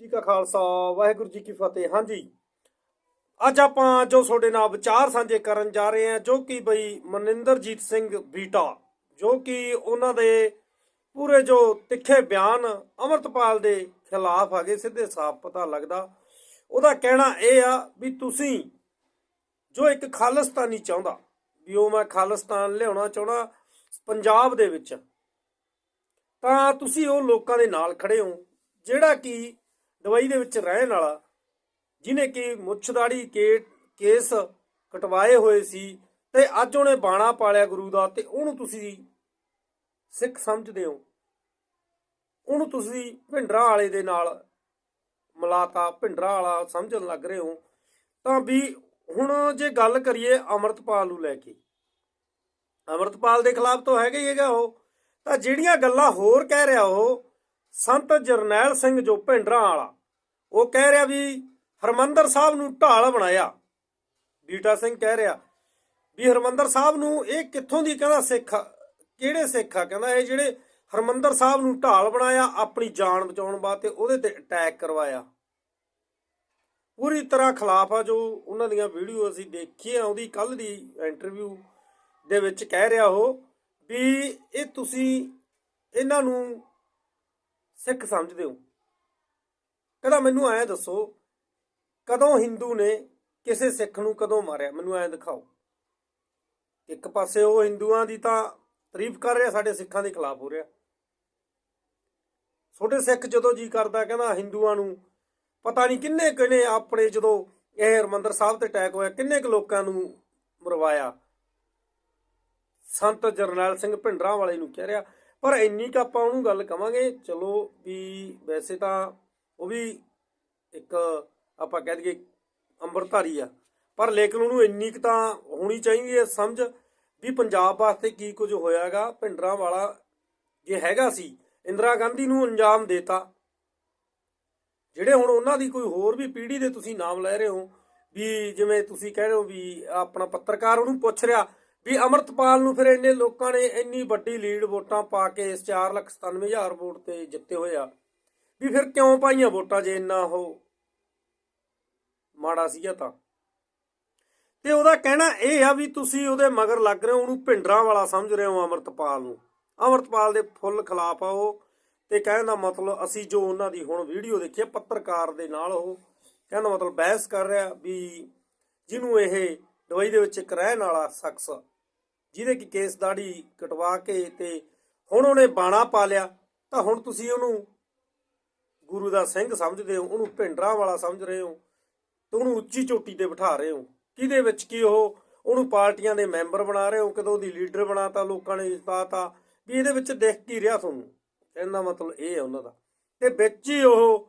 ਜੀ ਕਾ ਖਾਲਸਾ, ਵਾਹਿਗੁਰੂ ਜੀ ਕੀ ਫਤਿਹ। ਹਾਂਜੀ, ਅੱਜ ਆਪਾਂ ਜੋ ਤੁਹਾਡੇ ਨਾਲ ਵਿਚਾਰ ਸਾਂਝੇ ਕਰਨ ਜਾ ਰਹੇ ਹਾਂ, ਜੋ ਕਿ ਬਈ ਮਨਿੰਦਰਜੀਤ ਸਿੰਘ ਬੀਟਾ, ਜੋ ਕਿ ਉਹਨਾਂ ਦੇ ਪੂਰੇ ਜੋ ਤਿੱਖੇ ਬਿਆਨ ਅਮਰਤਪਾਲ ਦੇ ਖਿਲਾਫ ਆਗੇ ਸਿੱਧੇ ਸਾਫ਼ ਪਤਾ ਲੱਗਦਾ। ਉਹਦਾ ਕਹਿਣਾ ਇਹ ਆ ਵੀ ਤੁਸੀਂ ਜੋ ਇੱਕ ਖਾਲਿਸਤਾਨੀ ਚਾਹੁੰਦਾ, ਵੀ ਉਹ ਮੈਂ ਖਾਲਿਸਤਾਨ ਲਿਆਉਣਾ ਚਾਹੁੰਦਾ ਪੰਜਾਬ ਦੇ ਵਿੱਚ, ਤਾਂ ਤੁਸੀਂ ਉਹ ਲੋਕਾਂ ਦੇ ਨਾਲ ਖੜੇ ਹੋ, ਜਿਹੜਾ ਕਿ ਦਵਾਈ ਦੇ ਵਿੱਚ ਰਹਿਣ ਵਾਲਾ ਜਿਨੇ ਕਿ ਮੁੱਛਦਾੜੀ ਕੇ, ਕੇਸ ਕਟਵਾਏ ਹੋਏ ਸੀ ਤੇ ਅੱਜ ਉਹਨੇ ਬਾਣਾ ਪਾਲਿਆ ਗੁਰੂ ਦਾ ਤੇ ਉਹਨੂੰ ਤੁਸੀਂ ਸਿੱਖ ਸਮਝਦੇ ਹੋ। ਉਹਨੂੰ ਤੁਸੀਂ ਭਿੰਡਰਾਂ ਵਾਲੇ ਦੇ ਨਾਲ ਮਲਾਤਾ, ਭਿੰਡਰਾਂ ਵਾਲਾ ਸਮਝਣ ਲੱਗ ਰਹੇ ਹੋ, ਤਾਂ ਵੀ ਹੁਣ ਜੇ ਗੱਲ ਕਰੀਏ ਅਮਰਤਪਾਲ ਨੂੰ ਲੈ ਕੇ। ਅਮਰਤਪਾਲ ਦੇ ਖਿਲਾਫ ਤਾਂ ਹੈਗਾ ਹੀ ਹੈਗਾ ਉਹ। ਤਾਂ ਜਿਹੜੀਆਂ ਗੱਲਾਂ ਹੋਰ ਕਹਿ ਰਿਹਾ ਉਹ ਸੰਤ ਜਰਨੈਲ ਸਿੰਘ ਜੋ ਭਿੰਡਰਾਂ ਵਾਲਾ, ਉਹ ਕਹਿ ਰਿਹਾ ਵੀ ਹਰਮੰਦਰ ਸਾਹਿਬ ਨੂੰ ਢਾਲ ਬਣਾਇਆ। ਬੀਟਾ ਸਿੰਘ ਕਹਿ ਰਿਹਾ ਵੀ ਹਰਮੰਦਰ ਸਾਹਿਬ ਨੂੰ ਇਹ ਕਿੱਥੋਂ ਦੀ ਕਹਿੰਦਾ ਸਿੱਖ, ਕਿਹੜੇ ਸਿੱਖ ਆ? ਕਹਿੰਦਾ ਇਹ ਜਿਹੜੇ ਹਰਮੰਦਰ ਸਾਹਿਬ ਨੂੰ ਢਾਲ ਬਣਾਇਆ, ਆਪਣੀ ਜਾਨ ਬਚਾਉਣ ਵਾਸਤੇ ਉਹਦੇ ਤੇ ਅਟੈਕ ਕਰਵਾਇਆ। ਪੂਰੀ ਤਰ੍ਹਾਂ ਖਿਲਾਫ ਆ ਜੋ ਉਹਨਾਂ ਦੀਆਂ ਵੀਡੀਓ ਅਸੀਂ ਦੇਖੀਆਂ ਉਹਦੀ ਕੱਲ ਦੀ ਇੰਟਰਵਿਊ ਦੇ ਵਿੱਚ ਕਹਿ ਰਿਹਾ ਉਹ ਵੀ ਇਹ ਤੁਸੀਂ ਇਹਨਾਂ ਨੂੰ ਸਿੱਖ ਸਮਝਦੇ ਹੋ ਕਹਿੰਦਾ ਮੈਨੂੰ ਐਂ ਦੱਸੋ, ਕਦੋਂ ਹਿੰਦੂ ਨੇ ਕਿਸੇ ਸਿੱਖ ਨੂੰ ਕਦੋਂ ਮਾਰਿਆ? ਮੈਨੂੰ ਐਂ ਦਿਖਾਓ। ਇੱਕ ਪਾਸੇ ਉਹ ਹਿੰਦੂਆਂ ਦੀ ਤਾਂ ਤਾਰੀਫ ਕਰ ਰਿਹਾ, ਸਾਡੇ ਸਿੱਖਾਂ ਦੇ ਖਿਲਾਫ ਹੋ ਰਿਹਾ। ਛੋਟੇ ਸਿੱਖ ਜਦੋਂ ਜੀ ਕਰਦਾ, ਕਹਿੰਦਾ ਹਿੰਦੂਆਂ ਨੂੰ ਪਤਾ ਨਹੀਂ ਕਿੰਨੇ ਕਿੰਨੇ ਆਪਣੇ ਜਦੋਂ ਇਹ ਹਰਮੰਦਰ ਸਾਹਿਬ ਤੇ ਅਟੈਕ ਹੋਇਆ, ਕਿੰਨੇ ਕੁ ਲੋਕਾਂ ਨੂੰ ਮਰਵਾਇਆ। ਸੰਤ ਜਰਨੈਲ ਸਿੰਘ ਭਿੰਡਰਾਂ ਵਾਲੇ ਨੂੰ ਕਹਿ ਰਿਹਾ ਪਰ ਇੰਨੀ ਕੁ ਆਪਾਂ ਉਹਨੂੰ ਗੱਲ ਕਵਾਂਗੇ, ਚਲੋ ਵੀ ਵੈਸੇ ਤਾਂ ਉਹ ਵੀ ਇੱਕ ਆਪਾਂ ਕਹਿ ਦਈਏ ਅੰਮ੍ਰਿਤਧਾਰੀ ਆ, ਪਰ ਲੇਕਿਨ ਉਹਨੂੰ ਇੰਨੀ ਕੁ ਤਾਂ ਹੋਣੀ ਚਾਹੀਦੀ ਹੈ ਸਮਝ ਵੀ ਪੰਜਾਬ ਵਾਸਤੇ ਕੀ ਕੁਝ ਹੋਇਆਗਾ ਭਿੰਡਰਾਂ ਵਾਲਾ ਜੇ ਹੈਗਾ ਸੀ, ਇੰਦਰਾ ਗਾਂਧੀ ਨੂੰ ਅੰਜਾਮ ਦੇਤਾ। ਜਿਹੜੇ ਹੁਣ ਉਹਨਾਂ ਦੀ ਕੋਈ ਹੋਰ ਵੀ ਪੀੜ੍ਹੀ ਦੇ ਤੁਸੀਂ ਨਾਮ ਲੈ ਰਹੇ ਹੋ, ਵੀ ਜਿਵੇਂ ਤੁਸੀਂ ਕਹਿ ਰਹੇ ਹੋ ਵੀ ਆਪਣਾ ਪੱਤਰਕਾਰ ਉਹਨੂੰ ਪੁੱਛ ਰਿਹਾ ਵੀ ਅਮਰਤਪਾਲ ਨੂੰ ਫਿਰ ਇੰਨੇ ਲੋਕਾਂ ਨੇ ਇੰਨੀ ਵੱਡੀ ਲੀਡ ਵੋਟਾਂ ਪਾ ਕੇ 497000 ਵੋਟ ਤੇ ਜਿੱਤੇ ਹੋਇਆ ਵੀ ਫਿਰ ਕਿਉਂ ਪਾਈਆਂ ਵੋਟਾਂ ਜੇ ਇੰਨਾ ਉਹ? ਮਾੜਾ ਸੀਗਾ ਤਾਂ। ਤੇ ਉਹਦਾ ਕਹਿਣਾ ਇਹ ਆ ਵੀ ਤੁਸੀਂ ਉਹਦੇ ਮਗਰ ਲੱਗ ਰਹੇ ਹੋ, ਉਹਨੂੰ ਭਿੰਡਰਾਂ ਵਾਲਾ ਸਮਝ ਰਹੇ ਹੋ ਅਮਰਤਪਾਲ ਨੂੰ। ਅਮਰਤਪਾਲ ਦੇ ਫੁੱਲ ਖਿਲਾਫ ਆ ਉਹ ਤੇ ਕਹਿਣ ਦਾ ਮਤਲਬ ਅਸੀਂ ਜੋ ਉਹਨਾਂ ਦੀ ਹੁਣ ਵੀਡੀਓ ਦੇਖੀ ਪੱਤਰਕਾਰ ਦੇ ਨਾਲ ਉਹ ਕਹਿੰਦਾ ਮਤਲਬ ਬਹਿਸ ਕਰ ਰਿਹਾ ਵੀ ਜਿਹਨੂੰ ਇਹ ਦੁਬਈ ਦੇ ਵਿੱਚ ਇੱਕ ਰਹਿਣ ਵਾਲਾ ਸ਼ਖਸ ਜਿਹਦੇ ਕਿ ਕੇਸ ਦਾੜੀ ਕਟਵਾ ਕੇ ਤੇ ਹੁਣ ਉਹਨੇ ਬਾਣਾ ਪਾ ਲਿਆ, ਤਾਂ ਹੁਣ ਤੁਸੀਂ ਉਹਨੂੰ ਗੁਰੂ ਦਾ ਸਿੰਘ ਸਮਝਦੇ ਹੋ, ਉਹਨੂੰ ਭਿੰਡਰਾਂ ਵਾਲਾ ਸਮਝ ਰਹੇ ਹੋ, ਤੇ ਉਹਨੂੰ ਉੱਚੀ ਚੋਟੀ ਤੇ ਬਿਠਾ ਰਹੇ ਹੋ। ਕਿਹਦੇ ਵਿੱਚ ਕੀ ਉਹ? ਉਹਨੂੰ ਪਾਰਟੀਆਂ ਦੇ ਮੈਂਬਰ ਬਣਾ ਰਹੇ ਹੋ, ਕਦੋਂ ਦੀ ਲੀਡਰ ਬਣਾਤਾ, ਲੋਕਾਂ ਨੇ ਜਿਤਾਤਾ, ਵੀ ਇਹਦੇ ਵਿੱਚ ਦੇਖ ਕੀ ਰਿਹਾ ਤੁਹਾਨੂੰ? ਕਹਿਣ ਮਤਲਬ ਇਹ ਹੈ ਉਹਨਾਂ ਦਾ। ਤੇ ਵਿੱਚ ਹੀ ਉਹ,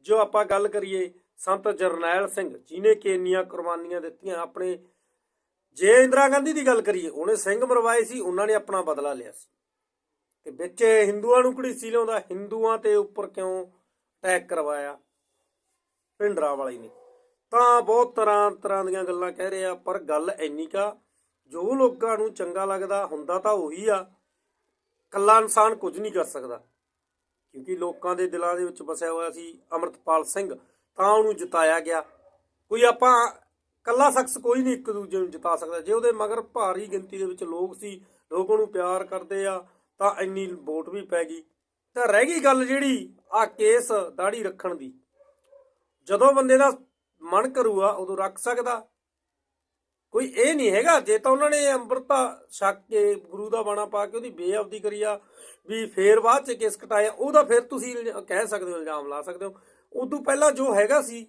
ਜੋ ਆਪਾਂ ਗੱਲ ਕਰੀਏ, ਸੰਤ ਜਰਨੈਲ ਸਿੰਘ ਜਿਨੇ ਕਿ ਇੰਨੀਆਂ ਕੁਰਬਾਨੀਆਂ ਦਿੱਤੀਆਂ ਆਪਣੇ ਜੇ ਇੰਦਰਾ ਗਾਂਧੀ ਦੀ ਗੱਲ ਕਰੀਏ, ਉਹਨੇ ਸਿੰਘ ਮਰਵਾਏ ਸੀ, ਉਹਨਾਂ ਨੇ ਆਪਣਾ ਬਦਲਾ ਲਿਆ ਸੀ। ਤੇ ਵਿੱਚ ਹਿੰਦੂਆਂ ਨੂੰ ਘੜੀਸੀ ਲਿਆਉਂਦਾ, ਹਿੰਦੂਆਂ ਤੇ ਉੱਪਰ ਕਿਉਂ ਅਟੈਕ ਕਰਵਾਇਆ? ਭਿੰਡਰਾ ਵਾਲੀ ਨੇ ਤਾਂ ਬਹੁਤ ਤਰ੍ਹਾਂ ਤਰ੍ਹਾਂ ਦੀਆਂ ਗੱਲਾਂ ਕਹਿ ਰਹੇ ਆ ਪਰ ਗੱਲ ਇੰਨੀ ਕਾ ਜੋ ਲੋਕਾਂ ਨੂੰ ਚੰਗਾ ਲੱਗਦਾ, ਹੁੰਦਾ ਤਾਂ ਉਹੀ ਆ। ਕੱਲਾ ਇਨਸਾਨ ਕੁਝ ਨਹੀਂ ਕਰ ਸਕਦਾ। ਕਿਉਂਕਿ ਲੋਕਾਂ ਦੇ ਦਿਲਾਂ ਦੇ ਵਿੱਚ ਵਸਿਆ ਹੋਇਆ ਸੀ ਅਮਰਤਪਾਲ ਸਿੰਘ, ਤਾਂ ਉਹਨੂੰ ਜਿਤਾਇਆ ਗਿਆ। ਕੋਈ ਆਪਾਂ ਕੱਲਾ ਸ਼ਖਸ ਕੋਈ ਨਹੀਂ ਇੱਕ ਦੂਜੇ ਨੂੰ ਜਿਤਾ ਸਕਦਾ। ਜੇ ਉਹਦੇ ਮਗਰ ਭਾਰੀ ਗਿਣਤੀ ਦੇ ਵਿੱਚ ਲੋਕ ਸੀ, ਲੋਕ ਉਹਨੂੰ ਪਿਆਰ ਕਰਦੇ ਆ, ਤਾਂ ਇੰਨੀ ਵੋਟ ਵੀ ਪੈ ਗਈ। ਤਾਂ ਰਹਿ ਗਈ ਗੱਲ ਜਿਹੜੀ ਆ ਕੇਸ ਦਾੜੀ ਰੱਖਣ ਦੀ। ਜਦੋਂ ਬੰਦੇ ਦਾ ਮਨ ਕਰੂਗਾ, ਉਦੋਂ ਰੱਖ ਸਕਦਾ। ਕੋਈ ਇਹ ਨਹੀਂ ਹੈਗਾ, ਜੇ ਤਾਂ ਉਹਨਾਂ ਨੇ ਅੰਮ੍ਰਿਤਾ ਛੱਕ ਕੇ ਗੁਰੂ ਦਾ ਬਾਣਾ ਪਾ ਕੇ ਉਹਦੀ ਬੇਅਬਦੀ ਕਰੀ ਆ, ਵੀ ਫੇਰ ਬਾਅਦ ਚ ਕੇਸ ਕਟਾਇਆ, ਉਹਦਾ ਫਿਰ ਤੁਸੀਂ ਕਹਿ ਸਕਦੇ ਹੋ, ਇਲਜ਼ਾਮ ਲਾ ਸਕਦੇ ਹੋ। ਉਦੋਂ ਪਹਿਲਾਂ ਜੋ ਹੈਗਾ ਸੀ,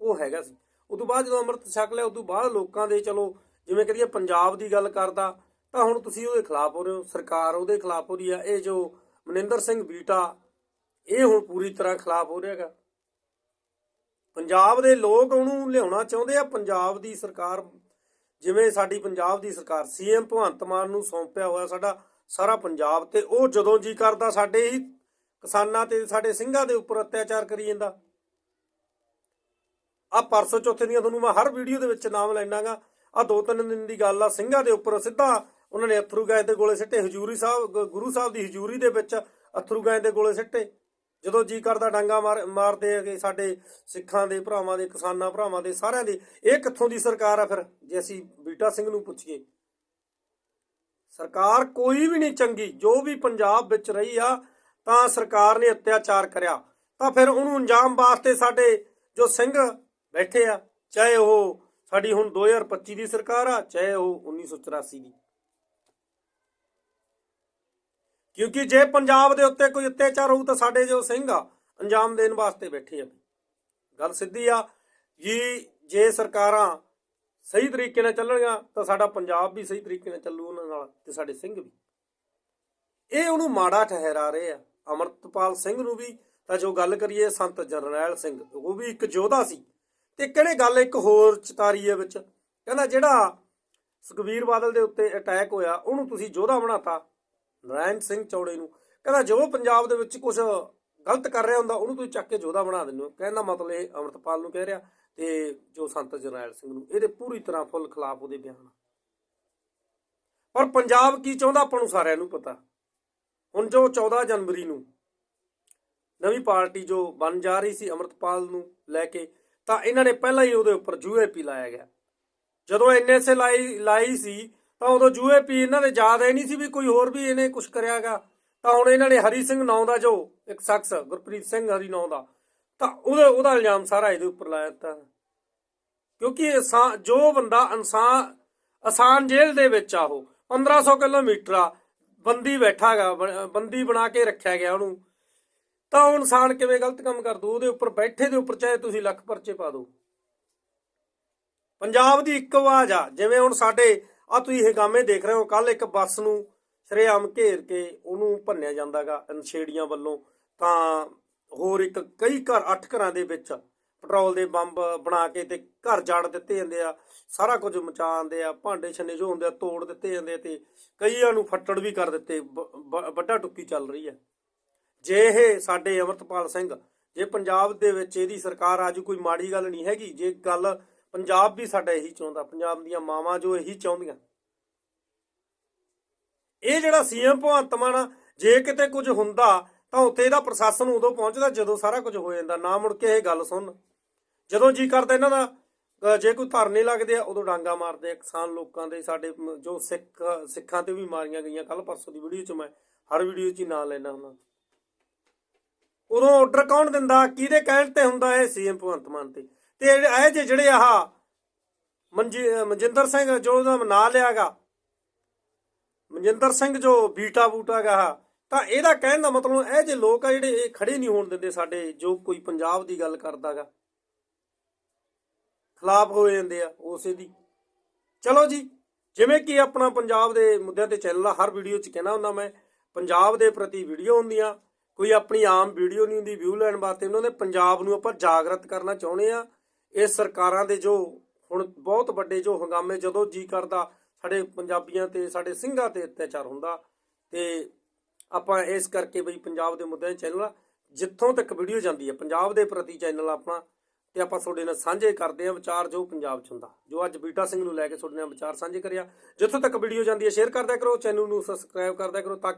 ਉਹ ਹੈਗਾ ਸੀ। ਉਦੋਂ ਬਾਅਦ ਜਦੋਂ ਅੰਮ੍ਰਿਤ ਛਕ ਲਿਆ ਉਦੋਂ ਬਾਅਦ ਲੋਕਾਂ ਦੇ ਚਲੋ, ਜਿਵੇਂ ਕਰੀਏ ਪੰਜਾਬ ਦੀ ਗੱਲ ਕਰਦਾ, ਤਾਂ ਹੁਣ ਤੁਸੀਂ ਉਹਦੇ ਖਿਲਾਫ ਹੋ ਰਹੇ ਹੋ, ਸਰਕਾਰ ਉਹਦੇ ਖਿਲਾਫ ਹੋ ਰਹੀ ਆ, ਇਹ ਜੋ ਮਨਿੰਦਰ ਸਿੰਘ ਬੀਟਾ, ਇਹ ਹੁਣ ਪੂਰੀ ਤਰ੍ਹਾਂ ਖਿਲਾਫ ਹੋ ਰਿਹਾ ਹੈਗਾ। ਪੰਜਾਬ ਦੇ ਲੋਕ ਉਹਨੂੰ ਲਿਆਉਣਾ ਚਾਹੁੰਦੇ ਆ, ਪੰਜਾਬ ਦੀ ਸਰਕਾਰ, ਜਿਵੇਂ ਸਾਡੀ ਪੰਜਾਬ ਦੀ ਸਰਕਾਰ, ਸੀਐਮ ਭਗਵੰਤ ਮਾਨ ਨੂੰ ਸੌਂਪਿਆ ਹੋਇਆ ਸਾਡਾ ਸਾਰਾ ਪੰਜਾਬ ਤੇ, ਉਹ ਜਦੋਂ ਜੀ ਕਰਦਾ, ਸਾਡੇ ਹੀ ਕਿਸਾਨਾਂ ਤੇ, ਸਾਡੇ ਸਿੰਘਾਂ ਦੇ ਉੱਪਰ ਅਤਿਆਚਾਰ ਕਰੀ ਜਾਂਦਾ। ਆ ਪਰਸੋਂ ਚੌਥੇ ਦੀਆਂ ਤੁਹਾਨੂੰ ਮੈਂ ਹਰ ਵੀਡੀਓ ਦੇ ਵਿੱਚ ਨਾਮ ਲੈਣਾਗਾ ਆ ਦੋ ਤਿੰਨ ਦਿਨ ਦੀ ਗੱਲ ਆ, ਸਿੰਘਾਂ ਦੇ ਉੱਪਰ ਸਿੱਧਾ ਉਹਨਾਂ ਨੇ ਅਥਰੂ ਗਾਇ ਦੇ ਗੋਲੇ ਸਿੱਟੇ, ਹਜੂਰੀ ਸਾਹਿਬ ਗੁਰੂ ਸਾਹਿਬ ਦੀ ਹਜੂਰੀ ਦੇ ਵਿੱਚ ਅਥਰੂ ਗਾਇ ਦੇ ਗੋਲੇ ਸਿੱਟੇ। ਜਦੋਂ ਜੀ ਕਰਦਾ ਡਾਂਗਾ ਮਾਰਦੇ ਹੈਗੇ ਸਾਡੇ ਸਿੱਖਾਂ ਦੇ ਭਰਾਵਾਂ ਦੇ, ਕਿਸਾਨਾਂ ਭਰਾਵਾਂ ਦੇ, ਸਾਰਿਆਂ ਦੇ, ਇਹ ਕਿੱਥੋਂ ਦੀ ਸਰਕਾਰ ਆ ਫਿਰ, ਜੇ ਅਸੀਂ ਬੀਟਾ ਸਿੰਘ ਨੂੰ ਪੁੱਛੀਏ। ਸਰਕਾਰ ਕੋਈ ਵੀ ਨਹੀਂ ਚੰਗੀ, ਜੋ ਵੀ ਪੰਜਾਬ ਵਿੱਚ ਰਹੀ ਆ, ਤਾਂ ਸਰਕਾਰ ਨੇ ਅਤਿਆਚਾਰ ਕਰਿਆ। ਤਾਂ ਫਿਰ ਉਹਨੂੰ ਅੰਜਾਮ ਵਾਸਤੇ ਸਾਡੇ ਜੋ ਸਿੰਘ ਬੈਠੇ ਆ, ਚਾਹੇ ਉਹ ਸਾਡੀ ਹੁਣ 2025 ਦੀ ਸਰਕਾਰ ਆ, ਚਾਹੇ ਉਹ 1984 ਦੀ। ਕਿਉਂਕਿ ਜੇ ਪੰਜਾਬ ਦੇ ਉੱਤੇ ਕੋਈ ਅਤਿਆਚਾਰ ਹੋਊ ਤਾਂ ਸਾਡੇ ਜੋ ਸਿੰਘ ਆ, ਅੰਜਾਮ ਦੇਣ ਵਾਸਤੇ ਬੈਠੇ ਆ। ਗੱਲ ਸਿੱਧੀ ਆ ਜੀ ਜੇ ਸਰਕਾਰਾਂ ਸਹੀ ਤਰੀਕੇ ਨਾਲ ਚੱਲਣਗੀਆਂ, ਤਾਂ ਸਾਡਾ ਪੰਜਾਬ ਵੀ ਸਹੀ ਤਰੀਕੇ ਨਾਲ ਚੱਲੂ ਉਹਨਾਂ ਨਾਲ ਤੇ ਸਾਡੇ ਸਿੰਘ ਵੀ। ਇਹ ਉਹਨੂੰ ਮਾੜਾ ਠਹਿਰਾ ਰਹੇ ਆ। ਅਮਰਤਪਾਲ ਸਿੰਘ ਨੂੰ ਵੀ ਤਾਂ ਜੋ ਗੱਲ ਕਰੀਏ, ਸੰਤ ਜਰਨੈਲ ਸਿੰਘ, ਉਹ ਵੀ ਇੱਕ ਯੋਧਾ ਸੀ। ਤੇ ਕਿਹੜੇ ਗੱਲ ਇੱਕ ਹੋਰ ਚਤਾਰੀ ਹੈ ਵਿੱਚ? ਕਹਿੰਦਾ ਜਿਹੜਾ ਸੁਖਬੀਰ ਬਾਦਲ ਦੇ ਉੱਤੇ ਅਟੈਕ ਹੋਇਆ, ਉਹਨੂੰ ਤੁਸੀਂ ਯੋਧਾ ਬਣਾਤਾ, ਨਰਾਇਣ ਸਿੰਘ ਚੌੜੇ ਨੂੰ। ਕਹਿੰਦਾ ਜੋ ਪੰਜਾਬ ਦੇ ਵਿੱਚ ਕੁਝ ਗਲਤ ਕਰ ਰਿਹਾ ਹੁੰਦਾ, ਉਹਨੂੰ ਤੁਸੀਂ ਚੱਕ ਕੇ ਯੋਧਾ ਬਣਾ ਦਿੰਦੇ ਹੋ। ਕਹਿੰਦਾ ਮਤਲਬ ਇਹ ਅਮਰਤਪਾਲ ਨੂੰ ਕਹਿ ਰਿਹਾ ਤੇ ਜੋ ਸੰਤ ਜਰਨੈਲ ਸਿੰਘ ਨੂੰ। ਇਹਦੇ ਪੂਰੀ ਤਰ੍ਹਾਂ ਫੁੱਲ ਖਿਲਾਫ ਉਹਦੇ ਬਿਆਨ ਪਰ ਪੰਜਾਬ ਕੀ ਚਾਹੁੰਦਾ ਆਪਾਂ ਨੂੰ ਸਾਰਿਆਂ ਨੂੰ ਪਤਾ? ਹੁਣ ਜੋ 14 ਜਨਵਰੀ ਨੂੰ ਨਵੀਂ ਪਾਰਟੀ ਜੋ ਬਣ ਜਾ ਰਹੀ ਸੀ ਅਮਰਤਪਾਲ ਨੂੰ ਲੈ ਕੇ ਤਾਂ ਇਹਨਾਂ ਨੇ ਪਹਿਲਾਂ ਹੀ ਉਹਦੇ ਉੱਪਰ ਯੂਏਪੀ ਲਾਇਆ ਗਿਆ। ਜਦੋਂ ਐਨਐਸਏ ਲਾਈ ਲਾਈ ਸੀ, ਤਾਂ ਉਦੋਂ ਯੂਏਪੀ ਇਹਨਾਂ ਦੇ ਯਾਦ ਹੈ ਨਹੀਂ ਸੀ ਵੀ ਕੋਈ ਹੋਰ ਵੀ ਇਹਨੇ ਕੁਝ ਕਰਿਆਗਾ। ਤਾਂ ਹੁਣ ਇਹਨਾਂ ਨੇ ਹਰੀ ਸਿੰਘ ਨਾਂ ਦਾ ਜੋ ਇੱਕ ਸ਼ਖਸ, ਗੁਰਪ੍ਰੀਤ ਸਿੰਘ ਹਰੀ ਨਾਂ ਦਾ, ਤਾਂ ਉਹਦਾ ਉਹਦਾ ਇਲਜ਼ਾਮ ਸਾਰਾ ਇਹਦੇ ਉੱਪਰ ਲਾਇਆ ਦਿੱਤਾ। ਕਿਉਂਕਿ ਇਨਸਾਨ- ਜੋ ਬੰਦਾ ਇਨਸਾਨ ਆਸਾਨ ਜੇਲ੍ਹ ਦੇ ਵਿੱਚ ਆ ਉਹ 1500 ਕਿਲੋਮੀਟਰ ਆ, ਬੰਦੀ ਬੈਠਾਗਾ ਬੰਦੀ ਬਣਾ ਕੇ ਰੱਖਿਆ ਗਿਆ ਉਹਨੂੰ। ਤਾਂ ਉਹ ਇਨਸਾਨ ਕਿਵੇਂ ਗਲਤ ਕੰਮ ਕਰ ਦੂ ਉਹਦੇ ਉੱਪਰ ਬੈਠੇ ਦੇ ਉੱਪਰ ਚਾਹੇ ਤੁਸੀਂ ਲੱਖ ਪਰਚੇ ਪਾ ਦਿਓ। ਪੰਜਾਬ ਦੀ ਇੱਕ ਆਵਾਜ਼ ਆ, ਜਿਵੇਂ ਹੁਣ ਸਾਡੇ ਆ ਤੁਸੀਂ ਹੰਗਾਮੇ ਦੇਖ ਰਹੇ ਹੋ ਕੱਲ ਇੱਕ ਬੱਸ ਨੂੰ ਸ਼ਰੇਆਮ ਘੇਰ ਕੇ ਉਹਨੂੰ ਭੰਨਿਆ ਜਾਂਦਾਗਾ, ਅਨਛੇੜੀਆਂ ਵੱਲੋਂ। ਤਾਂ ਹੋਰ ਇੱਕ ਕਈ ਘਰ, ਅੱਠ ਘਰਾਂ ਦੇ ਵਿੱਚ ਪੈਟਰੋਲ ਦੇ ਬੰਬ ਬਣਾ ਕੇ ਤੇ ਘਰ ਜਾੜ ਦਿੱਤੇ ਜਾਂਦੇ ਆ। ਸਾਰਾ ਕੁਝ ਮਚਾਉਂਦੇ ਆ, ਭਾਂਡੇ ਛੰਨੇ ਜੋ ਹੁੰਦੇ ਆ ਤੋੜ ਦਿੱਤੇ ਜਾਂਦੇ ਆ ਤੇ ਕਈਆਂ ਨੂੰ ਫੱਟੜ ਵੀ ਕਰ ਦਿੱਤੇ ਵੱਡਾ ਟੁੱਕੀ ਚੱਲ ਰਹੀ ਹੈ ਜੇ ਇਹ ਸਾਡੇ ਅਮਰਤਪਾਲ ਸਿੰਘ, ਜੇ ਪੰਜਾਬ ਦੇ ਵਿੱਚ ਇਹਦੀ ਸਰਕਾਰ ਆਜੂ ਕੋਈ ਮਾੜੀ ਗੱਲ ਨਹੀਂ ਹੈਗੀ, ਜੇ ਗੱਲ ਪੰਜਾਬ ਵੀ ਸਾਡਾ ਇਹੀ ਚਾਹੁੰਦਾ, ਪੰਜਾਬ ਦੀਆਂ ਮਾਵਾਂ ਜੋ ਇਹੀ ਚਾਹੁੰਦੀਆਂ। ਇਹ ਜਿਹੜਾ ਸੀਐਮ ਭਗਵੰਤ ਮਾਨ ਜੇ ਕਿਤੇ ਕੁਝ ਹੁੰਦਾ, ਤਾਂ ਉੱਥੇ ਇਹਦਾ ਪ੍ਰਸ਼ਾਸਨ ਉਦੋਂ ਪਹੁੰਚਦਾ ਜਦੋਂ ਸਾਰਾ ਕੁਝ ਹੋ ਜਾਂਦਾ। ਨਾ ਮੁੜ ਕੇ ਇਹ ਗੱਲ ਸੁਣ ਜਦੋਂ ਜੀ ਕਰਦਾ ਇਹਨਾਂ ਦਾ ਜੇ ਕੋਈ ਧਰਨੇ ਲੱਗਦੇ ਆ, ਉਦੋਂ ਡਾਂਗਾ ਮਾਰਦੇ ਆ ਕਿਸਾਨ ਲੋਕਾਂ ਦੇ, ਸਾਡੇ ਜੋ ਸਿੱਖ ਸਿੱਖਾਂ ਤੇ ਵੀ ਮਾਰੀਆਂ ਗਈਆਂ। ਕੱਲ ਪਰਸੋਂ ਦੀ ਵੀਡੀਓ 'ਚ ਮੈਂ ਹਰ ਵੀਡੀਓ 'ਚ ਹੀ ਨਾਂ ਲੈਣਾ ਹੁੰਦਾ। ਉਦੋਂ ਆਰਡਰ ਕੌਣ ਦਿੰਦਾ? ਕਿਹਦੇ ਕਹਿਣ ਤੇ ਹੁੰਦਾ ਇਹ ਸੀਐਮ ਭਗਵੰਤ ਮਾਨ ਤੇ? ਤੇ ਇਹ ਜੇ ਜਿਹੜੇ ਆਹ ਮਨਜਿੰਦਰ ਸਿੰਘ ਜੋ ਉਹਦਾ ਨਾਂ ਲਿਆਗਾ, ਮਨਜਿੰਦਰ ਸਿੰਘ ਜੋ ਬੀਟਾ ਬੂਟਾ ਗਾ ਤਾਂ ਇਹਦਾ ਕਹਿਣ ਦਾ ਮਤਲਬ ਇਹ ਜੇ ਲੋਕ ਆ ਜਿਹੜੇ ਇਹ ਖੜੇ ਨਹੀਂ ਹੋਣ ਦਿੰਦੇ ਸਾਡੇ, ਜੋ ਕੋਈ ਪੰਜਾਬ ਦੀ ਗੱਲ ਕਰਦਾਗਾ ਖਿਲਾਫ ਹੋ ਜਾਂਦੇ ਆ ਉਸੇ ਦੀ। ਚਲੋ ਜੀ, ਜਿਵੇਂ ਕਿ ਆਪਣਾ ਪੰਜਾਬ ਦੇ ਮੁੱਦਿਆਂ ਤੇ ਚੈਨਲ ਆ, ਹਰ ਵੀਡੀਓ 'ਚ ਕਹਿਣਾ ਹੁੰਦਾ ਮੈਂ, ਪੰਜਾਬ ਦੇ ਪ੍ਰਤੀ ਵੀਡੀਓ ਹੁੰਦੀਆਂ ਕੋਈ ਆਪਣੀ ਆਮ ਵੀਡੀਓ ਨਹੀਂ ਹੁੰਦੀ ਵਿਊ ਲੈਣ ਵਾਸਤੇ ਉਹਨਾਂ ਨੇ ਪੰਜਾਬ ਨੂੰ ਆਪਾਂ ਜਾਗਰਤ ਕਰਨਾ ਚਾਹੁੰਦੇ ਆ ਇਹ ਸਰਕਾਰਾਂ ਦੇ ਜੋ ਹੁਣ ਬਹੁਤ ਵੱਡੇ ਜੋ ਹੰਗਾਮੇ ਜਦੋਂ ਜੀ ਕਰਦਾ ਸਾਡੇ ਪੰਜਾਬੀਆਂ ਤੇ ਸਾਡੇ ਸਿੰਘਾਂ ਤੇ ਅਤਿਆਚਾਰ ਹੁੰਦਾ ਤੇ ਆਪਾਂ ਇਸ ਕਰਕੇ ਬਈ ਪੰਜਾਬ ਦੇ ਮੁੱਦਿਆਂ 'ਚ ਚੈਨਲ ਆ, ਜਿੱਥੋਂ ਤੱਕ ਵੀਡੀਓ ਜਾਂਦੀ ਹੈ ਪੰਜਾਬ ਦੇ ਪ੍ਰਤੀ ਚੈਨਲ ਆਪਣਾ ਤੇ ਆਪਾਂ ਤੁਹਾਡੇ ਨਾਲ ਸਾਂਝੇ ਕਰਦੇ ਹਾਂ ਵਿਚਾਰ ਜੋ ਪੰਜਾਬ 'ਚ ਹੁੰਦਾ ਜੋ ਅੱਜ ਬੀਟਾ ਸਿੰਘ ਨੂੰ ਲੈ ਕੇ ਤੁਹਾਡੇ ਨਾਲ ਵਿਚਾਰ ਸਾਂਝੇ ਕਰਿਆ। ਜਿੱਥੋਂ ਤੱਕ ਵੀਡੀਓ ਜਾਂਦੀ ਹੈ ਸ਼ੇਅਰ ਕਰਦਿਆ ਕਰੋ ਚੈਨਲ ਨੂੰ ਸਬਸਕ੍ਰਾਈਬ ਕਰਦਿਆ ਕਰੋ ਤਾਂ